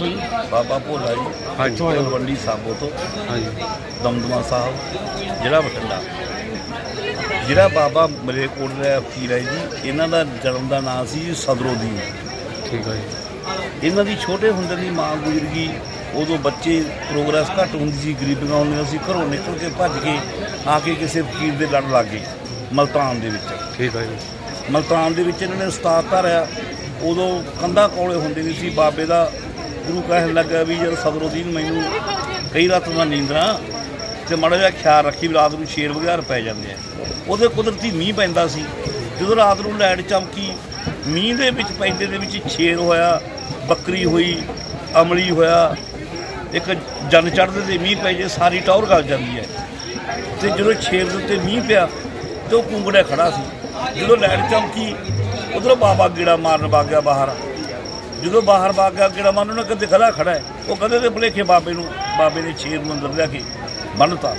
ਬਾਬਾ ਭੋਲਾ ਜੀ ਹਾਂਜੀ। ਤਲਵੰਡੀ ਸਾਬੋ ਤੋਂ। ਹਾਂਜੀ। ਦਮਦਮਾ ਸਾਹਿਬ ਜ਼ਿਲ੍ਹਾ ਬਠਿੰਡਾ। ਜਿਹੜਾ ਬਾਬਾ ਮਲੇਕੋਟ ਦਾ ਫਕੀਰ ਹੈ ਜੀ ਇਹਨਾਂ ਦਾ ਜਨਮ ਦਾ ਨਾਮ ਸੀ ਸਦਰੋਦੀਨ। ਠੀਕ ਹੈ ਜੀ। ਇਹਨਾਂ ਦੀ ਛੋਟੇ ਹੁੰਦੇ ਦੀ ਮਾਂ ਗੁਜ਼ਰ ਗਈ ਉਦੋਂ ਬੱਚੇ ਪ੍ਰੋਗਰੈਸ ਘੱਟ ਹੁੰਦੀ ਸੀ ਗਰੀਬੀਆਂ ਹੁੰਦੀਆਂ ਸੀ ਘਰੋਂ ਨਿਕਲ ਕੇ ਭੱਜ ਕੇ ਆ ਕੇ ਕਿਸੇ ਫਕੀਰ ਦੇ ਲੜ ਲੱਗ ਗਏ ਮਲਤਾਨ ਦੇ ਵਿੱਚ। ਠੀਕ ਹੈ ਜੀ। ਮਲਤਾਨ ਦੇ ਵਿੱਚ ਇਹਨਾਂ ਨੇ ਉਸਤਾਦ ਧਾਰਿਆ ਉਦੋਂ ਕੰਧਾ ਕੋਲੇ ਹੁੰਦੇ ਨਹੀਂ ਸੀ ਬਾਬੇ ਦਾ ਗੁਰੂ ਕਹਿਣ ਲੱਗਾ ਵੀ ਜਦ ਸਦਰੋਦੀਨ ਮੈਨੂੰ ਕਈ ਰਾਤ ਮੈਂ ਨੀਂਦਰਾਂ ਤੇ ਮਾੜਾ ਜਿਹਾ ਖਿਆਲ ਰੱਖੀ ਵੀ ਰਾਤ ਨੂੰ ਸ਼ੇਰ ਵਗੈਰ ਪੈ ਜਾਂਦੇ ਆ। ਉਹਦੇ ਕੁਦਰਤੀ ਮੀਂਹ ਪੈਂਦਾ ਸੀ। ਜਦੋਂ ਰਾਤ ਨੂੰ ਲਾਈਟ ਚਮਕੀ, ਮੀਂਹ ਦੇ ਵਿੱਚ ਪੈਂਦੇ ਦੇ ਵਿੱਚ ਸ਼ੇਰ ਹੋਇਆ, ਬੱਕਰੀ ਹੋਈ, ਅਮਲੀ ਹੋਇਆ, ਇੱਕ ਜਨ ਚੜ੍ਹਦੇ 'ਤੇ ਮੀਂਹ ਪੈ ਜੇ, ਸਾਰੀ ਟੌਰ ਗਲ ਜਾਂਦੀ ਹੈ। ਤੇ ਜਦੋਂ ਸ਼ੇਰ ਦੇ ਉੱਤੇ ਮੀਂਹ ਪਿਆ, ਤੇ ਉਹ ਕੁੰਗੜਾ ਖੜਾ ਸੀ। ਜਦੋਂ ਲਾਈਟ ਚਮਕੀ, ਉਧਰੋਂ ਬਾਬਾ ਗੇੜਾ ਮਾਰਨ ਵਗ ਗਿਆ ਬਾਹਰ। ਜਦੋਂ ਬਾਹਰ ਵਗ ਗਿਆ ਮਨ ਉਹਨੇ ਕਦੇ ਖੜਾ ਖੜਾ ਹੈ। ਉਹ ਕਦੇ ਦੇ ਭੁਲੇਖੇ ਬਾਬੇ ਨੂੰ, ਬਾਬੇ ਨੇ ਛੇਰ ਨੂੰ ਅੰਦਰ ਲਿਆ ਕੇ ਬੰਨਤਾ।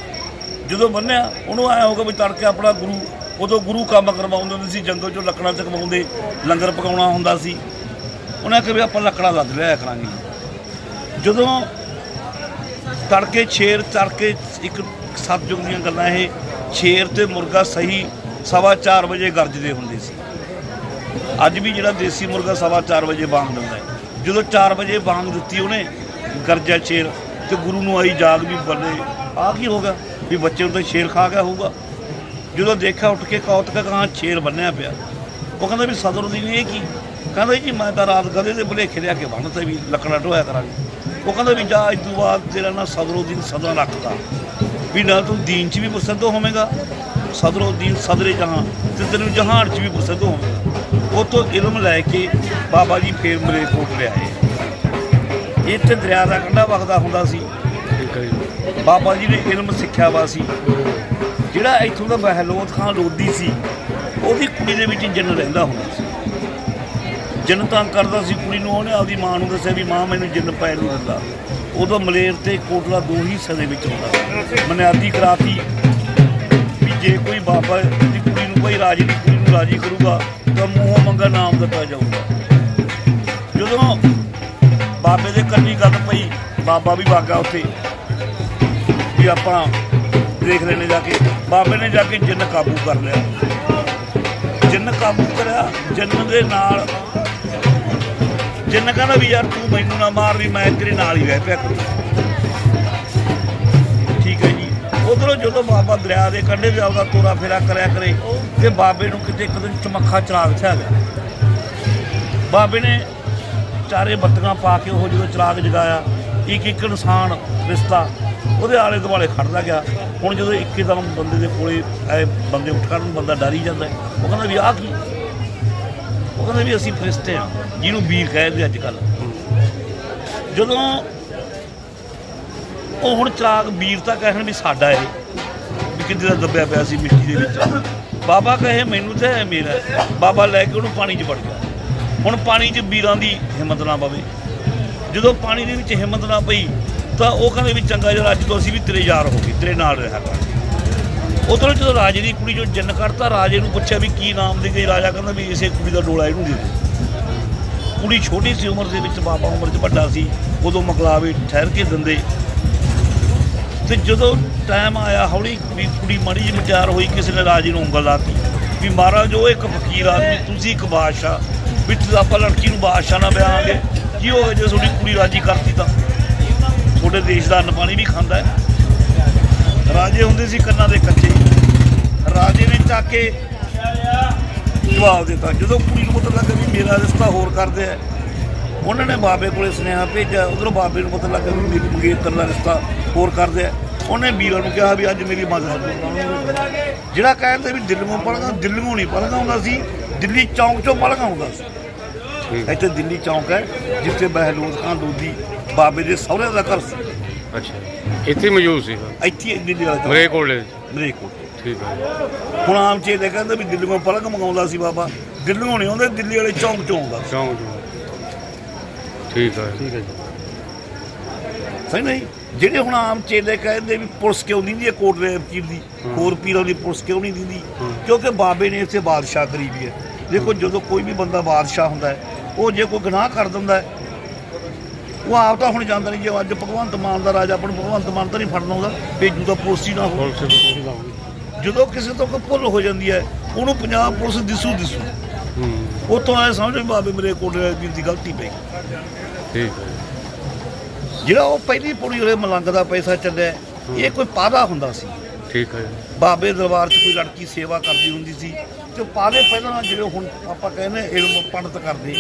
ਜਦੋਂ ਬੰਨਿਆ, ਉਹਨੂੰ ਆਇਆ ਹੋਗਾ ਵੀ ਤੜਕੇ ਆਪਣਾ ਗੁਰੂ, ਉਦੋਂ ਗੁਰੂ ਕੰਮ ਕਰਵਾਉਂਦੇ ਹੁੰਦੇ ਸੀ, ਜੰਗਲ ਚੋਂ ਲੱਕੜਾਂ ਚਕਵਾਉਂਦੇ, ਲੰਗਰ ਪਕਾਉਣਾ ਹੁੰਦਾ ਸੀ। ਉਹਨੇ ਕਿਹਾ ਵੀ ਆਪਾਂ ਲੱਕੜਾਂ ਲੱਦ ਲਿਆ ਕਰਾਂਗੇ। ਜਦੋਂ ਤੜਕੇ ਛੇਰ ਤੜਕੇ ਇੱਕ ਸਤਜੁਗ ਦੀਆਂ ਗੱਲਾਂ ਇਹ ਛੇਰ ਤੇ ਮੁਰਗਾ ਸਹੀ ਸਵਾ ਚਾਰ ਵਜੇ ਗਰਜਦੇ ਹੁੰਦੇ ਸੀ। ਅੱਜ ਵੀ ਜਿਹੜਾ ਦੇਸੀ ਮੁਰਗਾ ਸਵਾ ਚਾਰ ਵਜੇ ਬਾਂਗ ਦਿੰਦਾ ਹੈ। ਜਦੋਂ 4 ਵਜੇ ਬਾਂਗ ਦਿੱਤੀ ਉਹਨੇ ਗਰਜਿਆ ਸ਼ੇਰ, ਤੇ ਗੁਰੂ ਨੂੰ ਆਈ ਜਾਗ ਵੀ ਬੱਲੇ ਆ ਕੀ ਹੋਗਾ ਵੀ ਬੱਚੇ ਨੂੰ ਤਾਂ ਛੇਰ ਖਾ ਗਿਆ ਹੋਊਗਾ। ਜਦੋਂ ਦੇਖਿਆ ਉੱਠ ਕੇ ਕੌਤਕ ਕਹਾਂ ਸ਼ੇਰ ਬੰਨਿਆ ਪਿਆ। ਉਹ ਕਹਿੰਦਾ ਵੀ ਸਦਰੁਦੀਨ ਇਹ ਕੀ? ਕਹਿੰਦਾ ਜੀ, ਮੈਂ ਤਾਂ ਰਾਤ ਗਧੇ ਦੇ ਭੁਲੇਖੇ ਲਿਆ ਕੇ ਬੰਨ੍ਹਤਾ ਵੀ ਲੱਕੜਾਂ ਢੋਇਆ ਕਰਾਂਗੇ। ਉਹ ਕਹਿੰਦਾ ਵੀ ਜਾ, ਇਸ ਤੋਂ ਬਾਅਦ ਤੇਰਾ ਨਾਂ ਸਦਰੁਦੀਨ ਸਦਾ ਰੱਖਦਾ। ਵੀ ਨਾ ਤੂੰ ਦੀਨ 'ਚ ਵੀ ਪ੍ਰਸਿੱਧ ਹੋਵੇਂਗਾ ਸਦਰੁਦੀਨ ਸਦਰੇ ਜਹਾਂ, ਤੇ ਤੈਨੂੰ ਜਹਾਨ 'ਚ ਵੀ ਪ੍ਰਸਿੱਧ ਹੋਵੇਂਗਾ। ਉਤੋਂ ਇਲਮ ਲੈ ਕੇ ਬਾਬਾ ਜੀ ਫੇਰ ਮਲੇ ਕੋਟ ਲਿਆਏ ਇੱਥੇ ਦਰਿਆ ਦਾ ਕੰਢਾ ਵਗਦਾ ਹੁੰਦਾ ਸੀ। ਬਾਬਾ ਜੀ ਨੇ ਇਲਮ ਸਿੱਖਿਆ ਵਾ ਸੀ। ਜਿਹੜਾ ਇੱਥੋਂ ਦਾ ਬਹਿਲੋਤ ਖਾਨ ਲੋਦੀ ਸੀ ਉਹਦੀ ਕੁੜੀ ਦੇ ਵਿੱਚ ਜਨ ਰਹਿੰਦਾ ਹੁੰਦਾ ਸੀ। ਜਨ ਤੰਗ ਕਰਦਾ ਸੀ ਕੁੜੀ ਨੂੰ, ਉਹਨੇ ਆਪਦੀ ਮਾਂ ਨੂੰ ਦੱਸਿਆ ਵੀ ਮਾਂ ਮੈਨੂੰ ਜਿੰਨ ਪੈ ਨੂੰ ਦਿੰਦਾ। ਉਦੋਂ ਮਲੇਰ ਤੇ ਕੋਟਲਾ ਦੋ ਹੀ ਹਿੱਸੇ ਦੇ ਵਿੱਚ ਹੁੰਦਾ ਸੀ। ਬੁਨਿਆਦੀ ਕਰਾਤੀ ਵੀ ਜੇ ਕੋਈ ਬਾਬਾ ਦੀ ਕੁੜੀ ਨੂੰ, ਕੋਈ ਰਾਜੀ ਦੀ ਕੁੜੀ ਨੂੰ ਰਾਜੀ ਕਰੂਗਾ ਤਾਂ ਮੂੰਹੋਂ ਮੰਗਾ ਨਾਮ ਦਿੱਤਾ ਜਾਊਗਾ। ਜਦੋਂ ਬਾਬੇ ਦੇ ਕੰਨੀ ਗੱਲ ਪਈ, ਬਾਬਾ ਵੀ ਵਾਗਾ ਉੱਥੇ। ਵੀ ਆਪਾਂ ਦੇਖ ਲੈਣੇ ਜਾ ਕੇ, ਬਾਬੇ ਨੇ ਜਾ ਕੇ ਜਿੰਨ ਕਾਬੂ ਕਰ ਲਿਆ। ਜਿੰਨ ਕਾਬੂ ਕਰਿਆ, ਜਿੰਨ ਦੇ ਨਾਲ ਜਿੰਨ ਕਹਿੰਦਾ ਵੀ ਯਾਰ ਤੂੰ ਮੈਨੂੰ ਨਾ ਮਾਰ, ਵੀ ਮੈਂ ਤੇਰੇ ਨਾਲ ਹੀ ਰਹਿ ਪਿਆ ਕਰੂੰ। ਉਧਰੋਂ ਜਦੋਂ ਬਾਬਾ ਦਰਿਆ ਦੇ ਕੰਢੇ ਤੇ ਆਉਂਦਾ ਤੋਰਾ ਫੇਰਾ ਕਰਿਆ ਕਰੇ ਤੇ ਬਾਬੇ ਨੂੰ ਕਿਤੇ ਇੱਕ ਦਿਨ ਚਮੱਖਾ ਚਰਾਗ ਛਾ ਗਿਆ। ਬਾਬੇ ਨੇ ਚਾਰੇ ਬੱਤੀਆਂ ਪਾ ਕੇ ਉਹ ਜਦੋਂ ਚਰਾਗ ਜਗਾਇਆ, ਇੱਕ ਇੱਕ ਇਨਸਾਨ ਰਿਸ਼ਤਾ ਉਹਦੇ ਆਲੇ ਦੁਆਲੇ ਖੜਦਾ ਗਿਆ। ਹੁਣ ਜਦੋਂ ਇੱਕਦਮ ਬੰਦੇ ਦੇ ਕੋਲੇ ਆਏ, ਬੰਦੇ ਉੱਠ ਕਰਨ ਬੰਦਾ ਡਰ ਹੀ ਜਾਂਦਾ। ਉਹ ਕਹਿੰਦਾ ਵੀ ਆਹ ਕੀ? ਉਹ ਕਹਿੰਦਾ ਵੀ ਅਸੀਂ ਫਰਿਸ਼ਤੇ ਹਾਂ, ਜਿਹਨੂੰ ਵੀਰ ਕਹਿੰਦੇ ਅੱਜ ਕੱਲ ਜਦੋਂ ਉਹ ਹੁਣ ਚਰਾਗ ਵੀਰ ਤਾਂ ਕਹਿਣ ਵੀ ਸਾਡਾ ਇਹ, ਵੀ ਕਿੱਦੇ ਦਾ ਦੱਬਿਆ ਪਿਆ ਸੀ ਮਿੱਟੀ ਦੇ ਵਿੱਚ। ਬਾਬਾ ਕਹੇ, ਮੈਨੂੰ ਤੇ ਇਹ ਮੇਰਾ ਬਾਬਾ ਲੈ ਕੇ ਉਹਨੂੰ ਪਾਣੀ 'ਚ ਵੜ ਗਿਆ। ਹੁਣ ਪਾਣੀ 'ਚ ਵੀਰਾਂ ਦੀ ਹਿੰਮਤ ਨਾ ਪਵੇ। ਜਦੋਂ ਪਾਣੀ ਦੇ ਵਿੱਚ ਹਿੰਮਤ ਨਾ ਪਈ, ਤਾਂ ਉਹ ਕਹਿੰਦੇ ਵੀ ਚੰਗਾ ਜਦ ਅੱਜ ਤੋਂ ਅਸੀਂ ਵੀ ਤੇਰੇ ਯਾਰ ਹੋ ਗਏ, ਤੇਰੇ ਨਾਲ ਰਿਹਾ ਕਰਾਂਗੇ। ਉਧਰੋਂ ਜਦੋਂ ਰਾਜੇ ਦੀ ਕੁੜੀ ਜੋ ਜਨ ਕਰਤਾ ਰਾਜੇ ਨੂੰ ਪੁੱਛਿਆ ਵੀ ਕੀ ਨਾਮ ਦੇ ਗਈ ਰਾਜਾ ਕਹਿੰਦਾ ਵੀ ਇਸੇ ਕੁੜੀ ਦਾ ਡੋਲਾ ਇਹਨੂੰ ਦੇ ਦੇ। ਕੁੜੀ ਛੋਟੀ ਸੀ ਉਮਰ ਦੇ ਵਿੱਚ, ਬਾਬਾ ਉਮਰ 'ਚ ਵੱਡਾ ਸੀ। ਉਦੋਂ ਮਕਲਾਵੇ ਠਹਿਰ ਕੇ ਦਿੰਦੇ। ਤੇ ਜਦੋਂ ਟਾਈਮ ਆਇਆ, ਹੌਲੀ ਕੁੜੀ ਕੁੜੀ ਮਾੜੀ ਜਿਹੀ ਮਚਾਰ ਹੋਈ, ਕਿਸੇ ਨੇ ਰਾਜੇ ਨੂੰ ਉਂਗਲ ਲਾਤੀ। ਵੀ ਮਹਾਰਾਜ, ਉਹ ਇੱਕ ਫਕੀਰ ਆਦਮੀ, ਤੁਸੀਂ ਇੱਕ ਬਾਦਸ਼ਾਹ। ਵਿੱਚ ਆਪਾਂ ਲੜਕੀ ਨੂੰ ਬਾਦਸ਼ਾਹ ਨਾ ਬਿਆਾਂਗੇ ਕੀ ਹੋਵੇ ਜੇ ਤੁਹਾਡੀ ਕੁੜੀ ਰਾਜੀ ਕਰਤੀ ਤਾਂ। ਤੁਹਾਡੇ ਦੇਸ਼ ਦਾ ਅੰਨ ਪਾਣੀ ਵੀ ਖਾਂਦਾ ਹੈ। ਰਾਜੇ ਹੁੰਦੇ ਸੀ ਕੰਨਾਂ ਦੇ ਕੱਚੇ। ਰਾਜੇ ਨੇ ਚੱਕ ਕੇ ਜਵਾਬ ਦਿੱਤਾ। ਜਦੋਂ ਕੁੜੀ ਨੂੰ ਪਤਾ ਲੱਗਾ ਵੀ ਮੇਰਾ ਰਿਸ਼ਤਾ ਹੋਰ ਕਰਦੇ ਆ, ਉਹਨਾਂ ਨੇ ਬਾਬੇ ਕੋਲੇ ਸੁਨੇਹਾ ਭੇਜਿਆ। ਉਧਰੋਂ ਬਾਬੇ ਨੂੰ ਪਤਾ ਲੱਗਾ ਵੀ ਮੇਰੀ ਮੰਗੇਤਰ ਦਾ ਰਿਸ਼ਤਾ ਹੋਰ ਕਰਦੇ ਆ। ਉਹਨੇ ਵੀਰਾਂ ਨੂੰ ਕਿਹਾ ਵੀ ਅੱਜ ਮੇਰੀ ਮਦਦ ਕਰੋ। ਜਿਹੜਾ ਕਹਿੰਦੇ ਵੀ ਦਿੱਲੀੋਂ ਪੜ੍ਹਗਾ ਦਿੱਲੀੋਂ ਨਹੀਂ ਪੜ੍ਹਗਾ ਹੁੰਦਾ ਸੀ ਦਿੱਲੀ ਚੌਂਕ ਚੋਂ ਪੜ੍ਹਗਾ ਹੁੰਦਾ ਸੀ। ਇੱਥੇ ਦਿੱਲੀ ਚੌਂਕ ਹੈ ਜਿੱਥੇ ਬਹਿਲੋਦ ਖਾਨ ਲੋਦੀ ਬਾਬੇ ਦੇ ਸਹੁਰੇ ਦਾ ਘਰ ਸੀ। ਅੱਛਾ। ਇੱਥੇ ਮੌਜੂਦ ਸੀ। ਇੱਥੇ ਦਿੱਲੀ ਵਾਲਾ ਮਰੇ ਕੋਲੇ ਮਰੇਕੋਟ ਠੀਕ ਹੈ। ਹੁਣ ਆਮ ਚੇ ਦੇ ਕਹਿੰਦੇ ਵੀ ਦਿੱਲੀੋਂ ਪਲਕ ਮੰਗਾਉਂਦਾ ਸੀ ਬਾਬਾ। ਦਿੱਲੀੋਂ ਨਹੀਂ ਆਉਂਦੇ ਦਿੱਲੀ ਵਾਲੇ ਚੌਂਕ ਚੋਂ ਆਉਂਦਾ। ਚੌਂਕ ਠੀਕ ਹੈ ਠੀਕ ਹੈ। ਜੀ ਸਹੀ ਨਹੀਂ? ਜਿਹੜੇ ਹੁਣ ਆਮ ਚੇਲੇ ਕਹਿੰਦੇ ਵੀ ਪੁਲਿਸ ਕਿਉਂ ਨਹੀਂ ਹੈ ਕੋਟ ਦੇ ਵਕੀਲ ਦੀ ਹੋਰ ਪੀਰਾਂ ਦੀ ਪੁਲਿਸ ਕਿਉਂ ਨਹੀਂ ਦਿੰਦੀ। ਕਿਉਂਕਿ ਬਾਬੇ ਨੇ ਇੱਥੇ ਬਾਦਸ਼ਾਹ ਕਰੀ ਵੀ ਹੈ। ਦੇਖੋ ਜਦੋਂ ਕੋਈ ਵੀ ਬੰਦਾ ਬਾਦਸ਼ਾਹ ਹੁੰਦਾ ਹੈ ਉਹ ਜੇ ਕੋਈ ਗੁਨਾਹ ਕਰ ਦਿੰਦਾ ਹੈ ਉਹ ਆਪ ਤਾਂ ਹੁਣ ਜਾਂਦਾ ਨਹੀਂ ਜੇ ਅੱਜ ਭਗਵੰਤ ਮਾਨ ਦਾ ਰਾਜ ਆਪਾਂ ਨੂੰ ਭਗਵੰਤ ਮਾਨ ਤਾਂ ਨਹੀਂ ਫੜਨਾ ਆਉਂਦਾ ਭੇਜੂ ਤਾਂ ਪੁਲਿਸ ਹੀ ਨਾ ਹੋ ਜਦੋਂ ਕਿਸੇ ਤੋਂ ਕੋਈ ਭੁੱਲ ਹੋ ਜਾਂਦੀ ਹੈ ਉਹਨੂੰ ਪੰਜਾਬ ਪੁਲਿਸ ਦਿਸੂ ਦਿਸੂ। ਉਤੋਂ ਆਏ ਸਮਝ ਬਾਬੇ ਮੇਰੇ ਕੋਲ ਦੀ ਗਲਤੀ ਪਈ ਠੀਕ ਹੈ। ਜਿਹੜਾ ਉਹ ਪਹਿਲੀ ਪੁੜੀ ਉਹਦੇ ਮਲੰਗ ਦਾ ਪੈਸਾ ਚੱਲਿਆ ਇਹ ਕੋਈ ਪਾਦਾ ਹੁੰਦਾ ਸੀ। ਠੀਕ ਹੈ ਬਾਬੇ ਦਰਬਾਰ 'ਚ ਕੋਈ ਲੜਕੀ ਸੇਵਾ ਕਰਦੀ ਹੁੰਦੀ ਸੀ ਤੇ ਪਾਦੇ ਪਹਿਲਾਂ ਜਿਵੇਂ ਹੁਣ ਆਪਾਂ ਕਹਿੰਦੇ ਇਲਮ ਪੰਡਤ ਕਰਦੇ।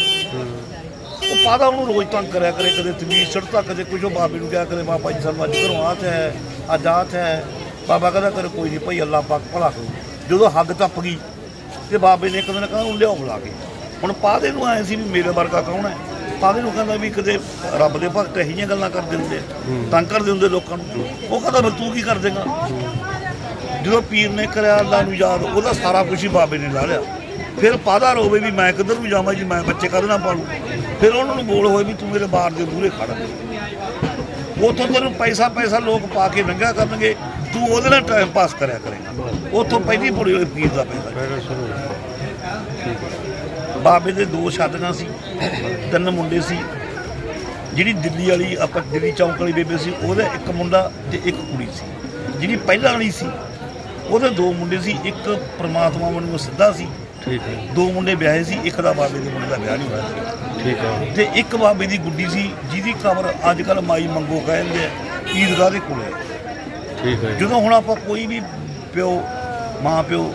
ਉਹ ਪਾਦਾ ਉਹਨੂੰ ਰੋਜ਼ ਤੰਗ ਕਰਿਆ ਕਰੇ ਕਦੇ ਤਮੀਜ਼ ਛੜਤਾ ਕਦੇ ਕੁਝ ਉਹ ਬਾਬੇ ਨੂੰ ਕਿਹਾ ਕਰੇ ਬਾਬਾ ਜੀ ਸਾਨੂੰ ਅੱਜ ਘਰੋਂ ਆਤ ਹੈ ਆਤ ਹੈ। ਬਾਬਾ ਕਹਿੰਦਾ ਕਰ ਕੋਈ ਨਹੀਂ ਭਾਈ ਅੱਲਾਹ ਪਾਕ ਭਲਾ ਕਰੂ। ਜਦੋਂ ਹੱਦ ਟੱਪ ਗਈ ਤੇ ਬਾਬੇ ਨੇ ਇੱਕ ਦਿਨ ਕਹਿੰਦਾ ਉਹਨੂੰ ਲਿਆਓ ਬੁਲਾ ਕੇ। ਹੁਣ ਪਾਦੇ ਨੂੰ ਆਏ ਸੀ ਵੀ ਮੇਰੇ ਵਰਗਾ ਕੌਣ ਹੈ? ਪਾਦੇ ਨੂੰ ਕਹਿੰਦਾ ਵੀ ਕਦੇ ਰੱਬ ਦੇ ਭਗਤ ਇਹੋ ਜਿਹੀਆਂ ਗੱਲਾਂ ਕਰਦੇ ਹੁੰਦੇ ਆ, ਤੰਗ ਕਰਦੇ ਹੁੰਦੇ ਲੋਕਾਂ ਨੂੰ। ਉਹ ਕਹਿੰਦਾ ਫਿਰ ਤੂੰ ਕੀ ਕਰ ਦੇਗਾ? ਜਦੋਂ ਪੀਰ ਨੇ ਕਰਿਆ ਅੱਲਾ ਨੂੰ ਯਾਦ ਉਹਦਾ ਸਾਰਾ ਕੁਝ ਹੀ ਬਾਬੇ ਨੇ ਲਾ ਲਿਆ। ਫਿਰ ਪਾਦਾ ਰੋਵੇ ਵੀ ਮੈਂ ਕਿੱਧਰ ਨੂੰ ਜਾਵਾਂ ਜੀ ਮੈਂ ਬੱਚੇ ਕਦ ਨਾ ਪਾਲੂ? ਫਿਰ ਉਹਨਾਂ ਨੂੰ ਬੋਲ ਹੋਏ ਵੀ ਤੂੰ ਮੇਰੇ ਬਾਰ ਦੇ ਮੂਹਰੇ ਖੜ। ਉਥੋਂ ਤੈਨੂੰ ਪੈਸਾ ਪੈਸਾ ਲੋਕ ਪਾ ਕੇ ਲੰਘਿਆ ਕਰਨਗੇ ਤੂੰ ਉਹਦੇ ਨਾਲ ਟਾਈਮ ਪਾਸ ਕਰਿਆ ਕਰੇਗਾ। ਉਥੋਂ ਪਹਿਲੀ ਪੜੀ ਹੋਈ ਪੀਰ ਦਾ ਪੈਸਾ। ਪਹਿਲਾਂ ਸ਼ੁਰੂ ਠੀਕ ਬਾਬੇ ਦੇ ਦੋ ਛਾਤੀਆਂ ਸੀ ਤਿੰਨ ਮੁੰਡੇ ਸੀ। ਜਿਹੜੀ ਦਿੱਲੀ ਵਾਲੀ ਆਪਾਂ ਦਿੱਲੀ ਚੌਂਕ ਵਾਲੀ ਬੇਬੇ ਸੀ ਉਹਦਾ ਇੱਕ ਮੁੰਡਾ ਤੇ ਇੱਕ ਕੁੜੀ ਸੀ। ਜਿਹੜੀ ਪਹਿਲਾਂ ਵਾਲੀ ਸੀ ਉਹਦੇ ਦੋ ਮੁੰਡੇ ਸੀ ਇੱਕ ਪ੍ਰਮਾਤਮਾ ਵੱਲੋਂ ਸਿੱਧਾ ਸੀ ਠੀਕ ਹੈ। ਦੋ ਮੁੰਡੇ ਵਿਆਹੇ ਸੀ ਇੱਕ ਦਾ ਬਾਬੇ ਦੇ ਮੁੰਡੇ ਦਾ ਵਿਆਹ ਨਹੀਂ ਹੋਇਆ ਠੀਕ ਹੈ। ਤੇ ਇੱਕ ਬਾਬੇ ਦੀ ਗੁੱਡੀ ਸੀ ਜਿਹਦੀ ਕਬਰ ਅੱਜ ਕੱਲ ਮਾਈ ਮੰਗੋ ਕਹਿੰਦੇ ਆ ਈਦਗਾਹ ਦੇ ਕੋਲੇ। ਠੀਕ ਹੈ ਜਦੋਂ ਹੁਣ ਆਪਾਂ ਕੋਈ ਵੀ ਪਿਓ ਮਾਂ ਪਿਓ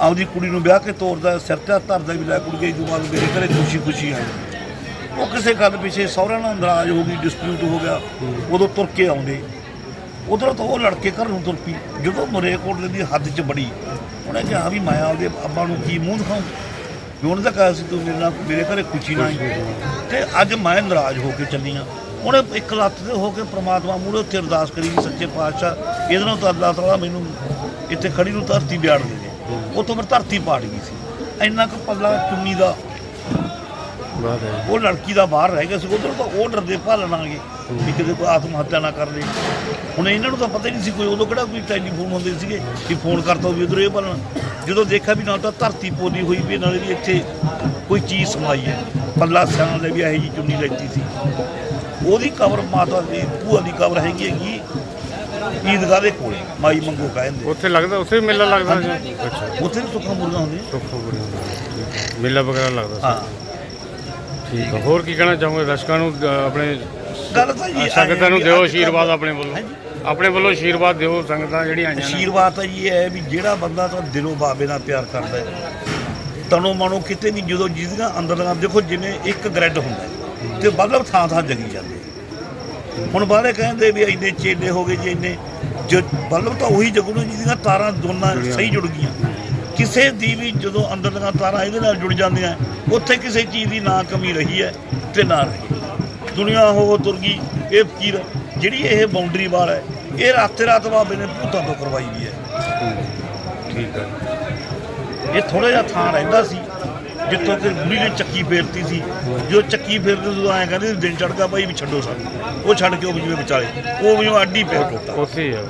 ਆਪਦੀ ਕੁੜੀ ਨੂੰ ਵਿਆਹ ਕੇ ਤੋਰਦਾ ਸਿਰ ਤੇ ਹੱਥ ਧਰਦਾ ਵੀ ਲੈ ਕੁੜੀ ਦੀ ਬਾਅਦ ਮੇਰੇ ਘਰੇ ਖੁਸ਼ੀ ਖੁਸ਼ੀ ਆਈ ਉਹ ਕਿਸੇ ਗੱਲ ਪਿੱਛੇ ਸਹੁਰਿਆਂ ਨਾਲ ਨਾਰਾਜ਼ ਹੋ ਗਈ ਡਿਸਪਿਊਟ ਹੋ ਗਿਆ, ਉਦੋਂ ਤੁਰ ਕੇ ਆਉਂਦੇ। ਉਧਰੋਂ ਤਾਂ ਉਹ ਲੜਕੇ ਘਰ ਨੂੰ ਤੁਰ ਪਈ, ਜਦੋਂ ਮਰੇਕੋਟਲੇ ਦੀ ਹੱਦ 'ਚ ਬੜੀ। ਉਹਨੇ ਕਿਹਾ ਵੀ ਮੈਂ ਆਪਦੇ ਅੱਬਾ ਨੂੰ ਕੀ ਮੂੰਹ ਦਿਖਾਉਂ ਵੀ ਉਹਨੇ ਤਾਂ ਕਿਹਾ ਸੀ, ਤੂੰ ਮੇਰੇ ਨਾਲ, ਮੇਰੇ ਘਰੇ ਖੁਸ਼ੀ ਨਾ ਆਈ। ਤੇ ਅੱਜ ਮੈਂ ਨਾਰਾਜ਼ ਹੋ ਕੇ ਚੱਲੀ ਹਾਂ ਉਹਨੇ ਇੱਕ ਲੱਤ ਤੇ ਹੋ ਕੇ ਪ੍ਰਮਾਤਮਾ ਮੂਹਰੇ ਉੱਤੇ ਅਰਦਾਸ ਕਰੀ ਸੱਚੇ ਪਾਤਸ਼ਾਹ, ਇਹਦੇ ਨਾਲ ਤਾਂ ਅੱਲਾਹ ਤਾਲਾ ਮੈਨੂੰ ਇੱਥੇ ਖੜੀ ਨੂੰ ਧਰਤੀ ਬਿਆੜ ਦੇ ਦੇ ਉੱਥੋਂ ਫਿਰ ਧਰਤੀ ਪਾੜ ਗਈ ਸੀ। ਇੰਨਾ ਕੁ ਪੱਲਾ ਚੁੰਨੀ ਦਾ। ਬਾਤ ਹੈ। ਉਹ ਲੜਕੀ ਦਾ ਬਾਹਰ ਰਹਿ ਗਿਆ ਸੀ। ਉਧਰ ਤਾਂ ਉਹ ਡਰਦੇ ਭਾਲਣਾਗੇ ਵੀ ਕਿਤੇ ਕੋਈ ਆਤਮ ਹੱਤਿਆ ਨਾ ਕਰ ਲੇ। ਹੁਣ ਇਹਨਾਂ ਨੂੰ ਤਾਂ ਪਤਾ ਹੀ ਨਹੀਂ ਸੀ ਕੋਈ। ਉਦੋਂ ਕਿਹੜਾ ਕੋਈ ਟੈਲੀਫੋਨ ਹੁੰਦੇ ਸੀਗੇ ਕਿ ਫੋਨ ਕਰਤਾ ਵੀ ਉਧਰ ਇਹ ਭਾਲਣ। ਜਦੋਂ ਦੇਖਿਆ ਵੀ ਨਾਲ ਤਾਂ ਧਰਤੀ ਪੋਲੀ ਹੋਈ ਵੀ ਨਾਲੇ ਵੀ ਇੱਥੇ ਕੋਈ ਚੀਜ਼ ਸਮਾਈ ਹੈ। ਪੱਲਾ ਸਿਆਂ ਦੇ ਵੀ ਇਹੋ ਜੀ ਚੁੰਨੀ ਲੈਤੀ ਸੀ। ਉਹਦੀ ਕਬਰ ਮਾਤਾ ਦੀ ਭੂਆ ਦੀ ਕਬਰ ਹੈਗੀ ਹੈਗੀ। ਈਦਗਾਹ ਦੇ ਕੋਲੇ ਮਾਈ ਮੰਗੋ ਕਹਿੰਦੇ ਉੱਥੇ ਲੱਗਦਾ ਉੱਥੇ ਵੀ ਮੇਲਾ ਲੱਗਦਾ ਅੱਛਾ। ਉੱਥੇ ਵੀ ਸੁੱਖਾਂ ਮੁਰਗਾਂ ਸੁੱਖੋ ਹੁੰਦੀ। ਠੀਕ ਹੈ। ਮੇਲਾ ਵਗੈਰਾ ਲੱਗਦਾ ਹਾਂ। ਸੀ ਠੀਕ ਹੈ। ਹੋਰ ਕੀ ਕਹਿਣਾ ਚਾਹੋਗੇ? ਦਰਸ਼ਕਾਂ ਨੂੰ ਅ, ਆਪਣੇ ਗੱਲ ਤਾਂ ਜੀ ਸੰਗਤਾਂ ਨੂੰ ਦਿਓ ਵੀ ਆਸ਼ੀਰਵਾਦ ਆਪਣੇ ਵੱਲੋਂ। ਆਪਣੇ ਵੱਲੋਂ ਆਸ਼ੀਰਵਾਦ ਦਿਓ ਸੰਗਤਾਂ ਜਿਹੜੀਆਂ ਆਈਆਂ ਨੇ। ਆਸ਼ੀਰਵਾਦ ਤਾਂ ਜੀ ਇਹ ਹੈ ਵੀ ਜਿਹੜਾ ਬੰਦਾ ਤਾਂ ਦਿਲੋਂ ਬਾਬੇ ਨਾਲ ਪਿਆਰ ਕਰਦਾ ਹੈ। ਤਨੋਂ ਮਨੋਂ ਕਿਤੇ ਨਹੀਂ ਜਦੋਂ ਜਿਹਦੀਆਂ ਅੰਦਰਲੀਆਂ ਦੇਖੋ ਜਿਵੇਂ ਇੱਕ ਗ੍ਰੈਡ ਹੁੰਦਾ ਹੈ, ਤੇ ਬਲਬ ਥਾਂ ਥਾਂ ਜਗੀ ਜਾਂਦੇ ਹੁਣ ਬਾਹਰੇ ਕਹਿੰਦੇ ਵੀ ਇੰਨੇ ਚੇਲੇ ਹੋ ਗਏ ਜੀ ਇੰਨੇ ਜ- ਬਲਬ ਤਾਂ ਉਹੀ ਜਗੂ ਨੂੰ ਜਿਹਦੀਆਂ ਤਾਰਾਂ ਦੋਨਾਂ ਸਹੀ ਜੁੜ ਗਈਆਂ। ਕਿਸੇ ਦੀ ਵੀ ਜਦੋਂ ਅੰਦਰਲੀਆਂ ਤਾਰਾਂ ਇਹਦੇ ਨਾਲ ਜੁੜ ਜਾਂਦੀਆਂ ਉੱਥੇ ਕਿਸੇ ਚੀਜ਼ ਦੀ ਨਾ ਕਮੀ ਰਹੀ ਹੈ ਤੇ ਨਾ ਰਹੀ। ਦੁਨੀਆ ਹੋ ਤੁਰ ਗਈ ਇਹ ਫਕੀਰ ਜਿਹੜੀ ਇਹ ਬਾਉਂਡਰੀ ਵਾਰ ਹੈ ਇਹ ਰਾਤੇ ਰਾਤ ਬਾਬੇ ਨੇ ਭੂਤਾਂ ਤੋਂ ਕਰਵਾਈ ਵੀ ਹੂੰ। ਠੀਕ ਹੈ। ਇਹ ਥੋੜਾ ਜਿਹਾ ਥਾਂ ਰਹਿੰਦਾ ਸੀ। ਜਿੱਥੋਂ ਕਿ ਬੁੜੀ ਨੇ ਚੱਕੀ ਫੇਰਤੀ ਸੀ ਜੋ ਚੱਕੀ ਫੇਰਦੇ ਜਦੋਂ ਐਂ ਕਹਿੰਦੇ ਸੀ, ਦਿਨ ਚੜ੍ਹਦਾ ਭਾਈ ਵੀ ਛੱਡੋ ਸਾਨੂੰ। ਉਹ ਛੱਡ ਕੇ ਉਹ ਜਿਵੇਂ ਵਿਚਾਲੇ ਉਹ ਜਿਵੇਂ ਅੱਡੀ ਪੈ ਟੁੱਟਾ ਉੱਥੇ ਹੀ। ਆ